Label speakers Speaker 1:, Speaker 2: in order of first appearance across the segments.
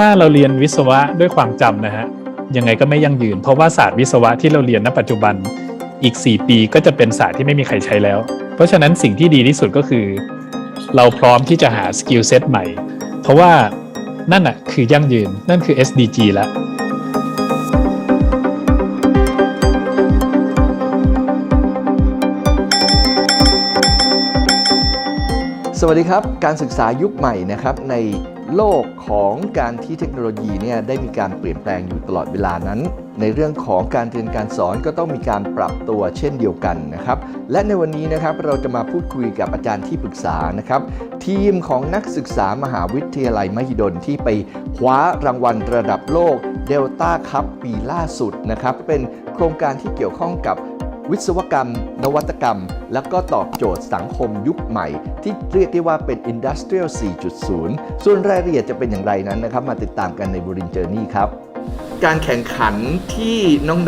Speaker 1: ถ้าเราเรียนวิศวะด้วยความจำนะฮะยังไงก็ไม่ยั่งยืน เพราะว่าศาสตร์วิศวะที่เราเรียนณปัจจุบันอีก 4 ปีก็จะเป็นศาสตร์ที่ไม่มีใครใช้แล้ว เพราะฉะนั้นสิ่งที่ดีที่สุดก็คือ เราพร้อมที่จะหาสกิลเซ็ตใหม่ เพราะว่านั่นน่ะคือยั่งยืนนั่นคือ SDG แล้ว
Speaker 2: สวัสดีครับ การศึกษายุคใหม่นะครับใน โลกของการที่เทคโนโลยีเนี่ยได้มีการเปลี่ยนแปลงอยู่ตลอดเวลานั้น ในเรื่องของการเรียนการสอนก็ต้องมีการปรับตัวเช่นเดียวกันนะครับและในวันนี้นะครับเราจะมาพูดคุยกับอาจารย์ที่ปรึกษานะครับทีมของนักศึกษามหาวิทยาลัยมหิดลที่ไปคว้ารางวัลระดับโลกเดลต้าคัพปีล่าสุดนะครับเป็นโครงการที่เกี่ยวข้องกับ วิศวกรรม นวัตกรรม แล้วก็ตอบโจทย์สังคมยุคใหม่ ที่เรียกได้ว่าเป็น Industrial 4.0 ส่วนรายละเอียดจะเป็นอย่างไรนั้นนะครับ มาติดตามกันในบรินเจอร์นี่ครับการแข่งขันที่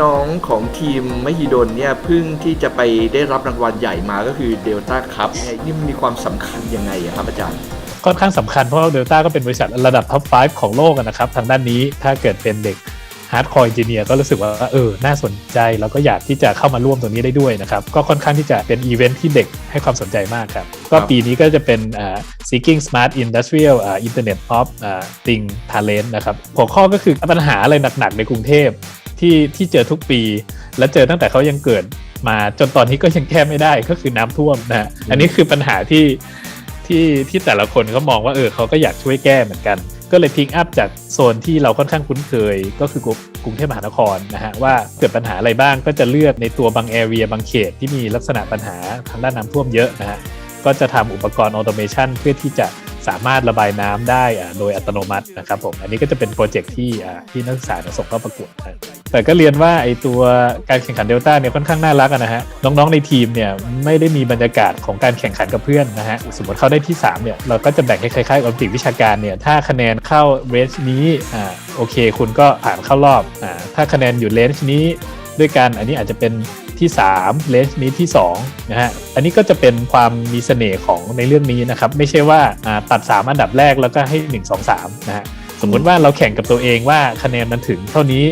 Speaker 2: น้องๆของทีมมหิดลเนี่ยเพิ่งที่จะไปได้รับรางวัลใหญ่มาก็คือเดลต้าคัพเนี่ยนี่มันมีความสำคัญยังไงอะครับอาจารย์
Speaker 1: ค่อนข้างสำคัญเพราะว่าเดลต้าก็เป็นบริษัทระดับท็อป 5 ของโลกอะนะครับ ทางด้านนี้ถ้าเกิดเป็นเด็ก ฮาร์ดคอร์ e จิเนียก็รู้สึกว่าเออน่าสนใจแล้วก็อยากที่จะเข้ามาร่วมตรงนี้ได้ด้วยนะครับ ก็ค่อนข้างที่จะเป็นอีเวนท์ที่เด็กให้ความสนใจมากครับ ก็ปีนี้ก็จะเป็นอ่า seeking smart industrial อ่า internet of อ่า thing talent นะครับหัวข้อก็คือปัญหาอะไรหนักๆในกรุงเทพที่ที่เจอทุกปี และเจอตั้งแต่เขายังเกิดมาจนตอนนี้ก็ยังแก้ไม่ได้ก็คือน้ำท่วมนะฮะอันนี้คือปัญหาที่ที่ที่แต่ละคนเขามองว่าเออเขาก็อยากช่วยแก้เหมือนกัน ก็เลยพิกอัพจากโซนที่เราค่อนข้างคุ้นเคย ก็คือกรุงเทพมหานครนะฮะว่าเกิดปัญหาอะไรบ้างก็จะเลือกในตัวบางแอเรียบางเขตที่มีลักษณะปัญหาทางด้านน้ำท่วมเยอะนะฮะก็จะทำอุปกรณ์ออโตเมชันเพื่อที่จะ สามารถระบายน้ำได้โดยอัตโนมัตินะครับผมอันนี้ก็จะเป็นโปรเจกต์ที่ที่นักศึกษาส่งเข้าประกวดแต่ก็เรียนว่าไอตัวการแข่งขันเดลต้าเนี่ยค่อนข้างน่ารักนะฮะน้องๆในทีมเนี่ยไม่ได้มีบรรยากาศของการแข่งขันกับเพื่อนนะฮะสมมติเข้าได้ที่3เนี่ยเราก็จะแบ่งให้คล้ายๆโอลิมปิกวิชาการเนี่ยถ้าคะแนนเข้าเรนจ์นี้อ่าโอเค คุณก็ผ่านเข้ารอบอ่าถ้าคะแนนอยู่เรนจ์นี้ ด้วยกัน อันนี้อาจจะเป็นที่3เลนจ์นี้ที่2นะฮะอันนี้ก็จะเป็นความมีเสน่ห์ของในเรื่องนี้นะครับไม่ใช่ว่าตัด 3 อันดับแรกแล้วก็ให้ 1 2 3นะฮะสมมติว่าเราแข่งกับตัวเองว่าคะแนนมันถึงเท่านี้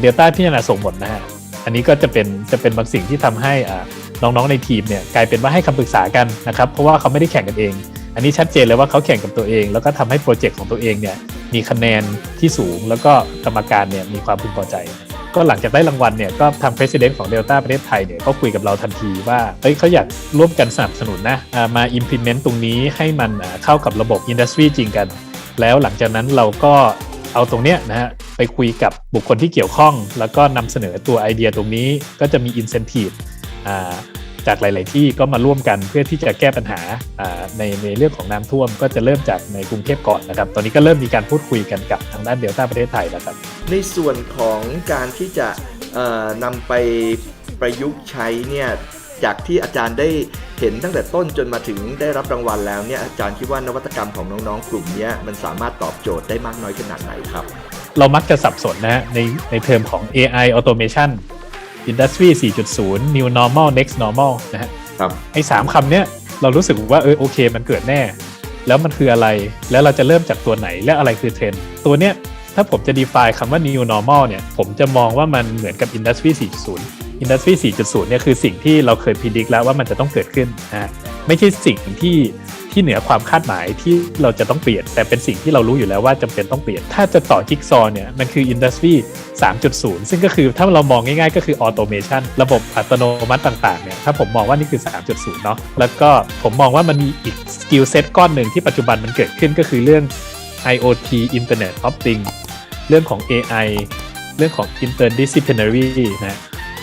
Speaker 1: เดลต้าพิจารณาส่งหมดนะฮะอันนี้ก็จะเป็นจะเป็นบางสิ่งที่ทำให้น้องๆในทีมเนี่ยกลายเป็นว่าให้คำปรึกษากันนะครับเพราะว่าเขาไม่ได้แข่งกันเอง อันนี้ชัดเจนเลยว่าเขาแข่งกับตัวเอง แล้วก็ทำให้โปรเจกต์ของตัวเองเนี่ยมีคะแนนที่สูงแล้วก็กรรมการเนี่ยมีความพึงพอใจ ก็หลังจากได้รางวัลเนี่ยก็ทาง president ของ Delta ประเทศไทยเนี่ยก็คุยกับเราทันทีว่าเฮ้ยเขาอยากร่วมกันสนับสนุนนะมา implement ตรงนี้ให้มันเข้ากับระบบ industry จริงกัน แล้วหลังจากนั้นเราก็เอาตรงเนี้ยนะฮะไปคุยกับบุคคลที่เกี่ยวข้อง แล้วก็นำเสนอตัวไอเดียตรงนี้ก็จะมี incentive จากหลาย ๆ ที่ก็มาร่วมกันเพื่อที่จะแก้ปัญหาอ่าในในเรื่องของน้ำท่วม ก็จะเริ่มจากในกรุงเทพก่อนนะครับ ตอนนี้ก็เริ่มมีการพูดคุยกันกับทางด้านเดลต้าประเทศไทยแล้วครับ
Speaker 2: ในส่วนของการที่จะเอ่อนำไปประยุกต์ใช้เนี่ยจากที่อาจารย์ได้เห็นตั้งแต่ต้นจนมาถึงได้รับรางวัลแล้วเนี่ยอาจารย์คิดว่านวัตกรรมของน้องๆ กลุ่มเนี้ยมันสามารถตอบโจทย์ได้มากน้อยขนาดไหนครับ
Speaker 1: เรามักจะสับสนนะฮะในในเทอมของ AI automation industry 4.0 new normal next normal นะฮะ
Speaker 2: ครับ
Speaker 1: ไอ้สามคำเนี้ยเรารู้สึกว่าเออโอเค มันเกิดแน่ แล้วมันคืออะไร แล้วเราจะเริ่มจากตัวไหนและอะไรคือเทรนด์ตัวเนี้ยถ้าผมจะ define คำว่า new normal เนี่ยผมจะมองว่ามันเหมือนกับ industry 4.0 industry 4.0 เนี่ยคือสิ่งที่เราเคยพิจิตรแล้วว่ามันจะต้องเกิดขึ้นนะฮะไม่ใช่สิ่งที่ ที่เหนือความคาดหมายที่เราจะต้องเปลี่ยน แต่เป็นสิ่งที่เรารู้อยู่แล้วว่าจำเป็นต้องเปลี่ยน ถ้าจะต่อจิ๊กซอว์เนี่ยมันคือ industry 3.0 ซึ่งก็คือถ้าเรามองง่ายๆ ก็คือ automation ระบบอัตโนมัติต่างๆเนี่ยถ้าผมมองว่านี่คือ 3.0 เนาะแล้วก็ผมมองว่ามันมีอีกสกิลเซ็ตก้อนหนึ่งที่ปัจจุบันมันเกิดขึ้นก็คือเรื่อง IoT Internet of Things เรื่องของ AI เรื่องของ interdisciplinary นะ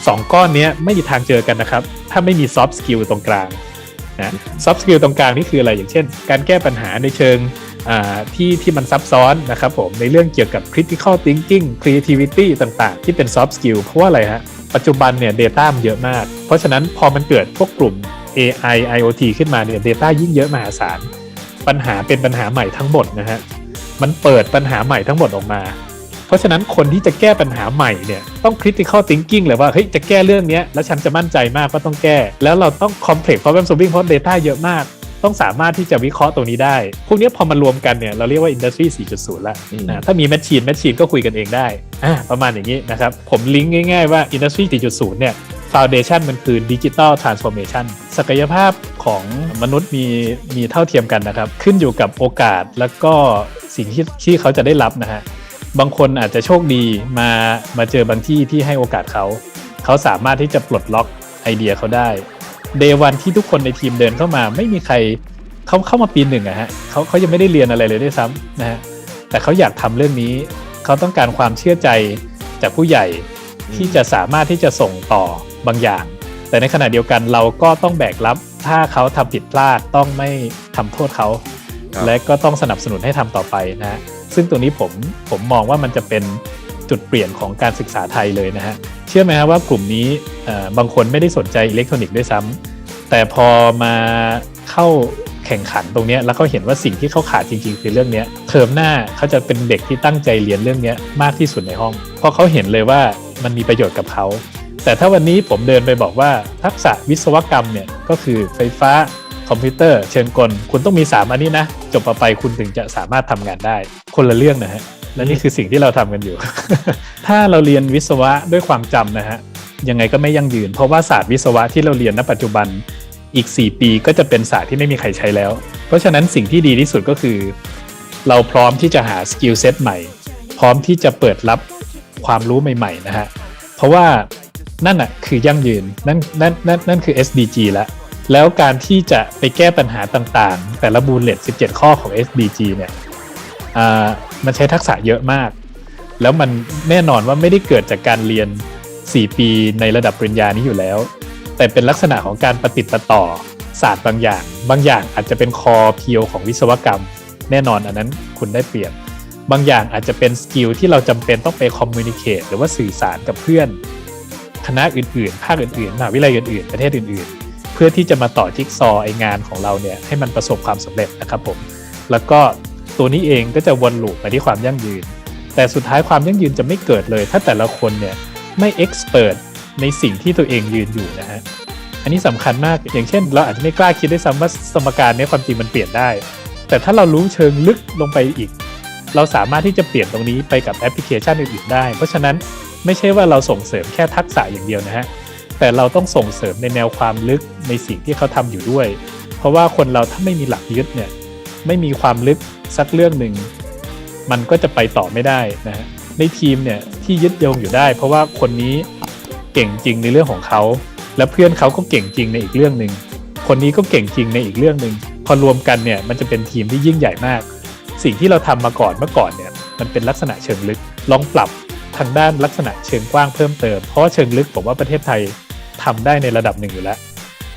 Speaker 1: สองก้อนนี้ไม่มีทางเจอกันนะครับ ถ้าไม่มี soft skill ตรงกลาง นะ soft skill ตรงกลางนี่คืออะไรอย่างเช่น การแก้ปัญหาในเชิงที่ที่มันซับซ้อนนะครับผมในเรื่องเกี่ยวกับ critical thinking creativity ต่างๆ ที่เป็น soft skill เพราะว่าอะไรฮะ ปัจจุบันเนี่ย data มันเยอะมาก เพราะฉะนั้นพอมันเกิดพวกกลุ่ม AI IoT ขึ้นมาเนี่ย data ยิ่งเยอะมหาศาล ปัญหาเป็นปัญหาใหม่ทั้งหมดนะฮะ มันเปิดปัญหาใหม่ทั้งหมดออกมา เพราะฉะนั้นคนที่จะแก้ปัญหาใหม่เนี่ยต้อง critical thinking เลยว่าเฮ้ยจะแก้เรื่องเนี้ยแล้วฉันจะมั่นใจมากว่าต้องแก้ แล้วเราต้อง complex problem solving เพราะ data เยอะมากตต้องสามารถที่จะวิเคราะห์ตรงนี้ได้ พวกเนี้ยพอมารวมกันเนี่ยเราเรียกว่า Industry 4.0 แล้ว
Speaker 2: อืม
Speaker 1: นะถ้ามีแมชชีนแมชชีนก็คุยกันเองได้อ่าประมาณอย่างนี้นะครับผมลิงก์ง่ายๆว่า Industry 4.0 เนี่ย Foundation มันคือ Digital Transformation ศักยภาพของมนุษย์มีมีเท่าเทียมกันนะครับ ขึ้นอยู่กับโอกาสแล้วก็สิ่งที่ที่เขาจะได้รับนะฮะ บางคนอาจจะโชคดีมามาเจอบางที่ที่ให้โอกาสเขาเขาสามารถที่จะปลดล็อกไอเดียเขาได้เดวันที่ทุกคนในทีมเดินเข้ามา ไม่มีใครเขาเข้ามาปีหนึ่งอะฮะเขาเขายังไม่ได้เรียนอะไรเลยด้วยซ้ำนะฮะแต่เขาอยากทำเรื่องนี้ เขาต้องการความเชื่อใจจากผู้ใหญ่ที่จะสามารถที่จะส่งต่อบางอย่าง แต่ในขณะเดียวกันเราก็ต้องแบกรับ ถ้าเขาทำผิดพลาดต้องไม่ทำโทษเขา
Speaker 2: ครับ
Speaker 1: และก็ต้องสนับสนุนให้ทำต่อไปนะฮะ ซึ่งตรงนี้ผมผมมองว่ามันจะเป็นจุดเปลี่ยนของการศึกษาไทยเลยนะฮะเชื่อไหมครับว่ากลุ่มนี้บางคนไม่ได้สนใจอิเล็กทรอนิกส์ด้วยซ้ำแต่พอมาเข้าแข่งขันตรงนี้แล้วเขาเห็นว่าสิ่งที่เขาขาดจริงๆ คือเรื่องนี้เทอมหน้าเขาจะเป็นเด็กที่ตั้งใจเรียนเรื่องนี้มากที่สุดในห้อง เพราะเขาเห็นเลยว่ามันมีประโยชน์กับเขา แต่ถ้าวันนี้ผมเดินไปบอกว่าทักษะวิศวกรรมเนี่ยก็คือไฟฟ้า คอมพิวเตอร์เชิญกลคุณต้องมี 3 อันนี้นะ จบมาไปคุณถึงจะสามารถทำงานได้ คนละเรื่องนะฮะและนี่คือสิ่งที่เราทำกันอยู่ ถ้าเราเรียนวิศวะด้วยความจำนะฮะยังไงก็ไม่ยั่งยืน เพราะว่าศาสตร์วิศวะที่เราเรียนณปัจจุบันอีก 4 ปีก็จะเป็นศาสตร์ที่ไม่มีใครใช้แล้ว เพราะฉะนั้นสิ่งที่ดีที่สุดก็คือ เราพร้อมที่จะหาสกิลเซ็ตใหม่ พร้อมที่จะเปิดรับความรู้ใหม่ ๆ นะฮะ เพราะว่านั่นอะคือยั่งยืน นั่นนั่นนั่นนั่นคือ SDG แล้ว แล้วการที่จะไปแก้ปัญหาต่างๆ แต่ละบูลเลต17 ข้อของ SDG เนี่ยมันใช้ทักษะเยอะมาก แล้วมันแน่นอนว่าไม่ได้เกิดจากการเรียน 4 ปีในระดับปริญญานี้อยู่แล้ว แต่เป็นลักษณะของการประติดประต่อศาสตร์บางอย่าง บางอย่างอาจจะเป็นคอเพียวของวิศวกรรม แน่นอนอันนั้นคุณได้เปรียบบางอย่างอาจจะเป็นสกิลที่เราจำเป็นต้องไปคอมมูนิเคตหรือว่าสื่อสารกับเพื่อน คณะอื่นๆ ภาคอื่นๆมหาวิทยาลัยอื่นๆ ประเทศอื่นๆ เพื่อที่จะมาต่อจิ๊กซอว์ไองานของเราเนี่ยให้มันประสบความสำเร็จนะครับผมแล้วก็ตัวนี้เองก็จะวนลูปไปที่ความยั่งยืน แต่สุดท้ายความยั่งยืนจะไม่เกิดเลย ถ้าแต่ละคนเนี่ยไม่เอ็กซ์เพรสในสิ่งที่ตัวเองยืนอยู่นะฮะอันนี้สำคัญมากอย่างเช่น เราอาจจะไม่กล้าคิดด้วยซ้ำว่าสมการนี้ความจริงมันเปลี่ยนได้ แต่ถ้าเรารู้เชิงลึกลงไปอีก เราสามารถที่จะเปลี่ยนตรงนี้ไปกับแอปพลิเคชันอื่นๆได้ เพราะฉะนั้นไม่ใช่ว่าเราส่งเสริมแค่ทักษะอย่างเดียวนะฮะ แต่เราต้องส่งเสริมในแนวความลึกในสิ่งที่เขาทำอยู่ด้วย เพราะว่าคนเราถ้าไม่มีหลักยึดเนี่ยไม่มีความลึกสักเรื่องหนึ่งมันก็จะไปต่อไม่ได้นะฮะในทีมเนี่ยที่ยึดโยงอยู่ได้ เพราะว่าคนนี้เก่งจริงในเรื่องของเขา และเพื่อนเขาก็เก่งจริงในอีกเรื่องหนึ่งคนนี้ก็เก่งจริงในอีกเรื่องหนึ่งพอรวมกันเนี่ยมันจะเป็นทีมที่ยิ่งใหญ่มาก สิ่งที่เราทำมาก่อนเมื่อก่อนเนี่ยมันเป็นลักษณะเชิงลึกลองปรับทางด้านลักษณะเชิงกว้างเพิ่มเติมเพราะเชิงลึกผมว่าประเทศไทย ทำได้ในระดับหนึ่งอยู่แล้ว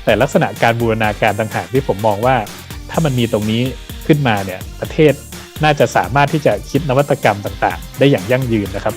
Speaker 1: แต่ลักษณะการบูรณาการต่างหากที่ผมมองว่า ถ้ามันมีตรงนี้ขึ้นมาเนี่ยประเทศน่าจะสามารถที่จะคิดนวัตกรรมต่าง ๆ ได้อย่างยั่งยืนนะครับ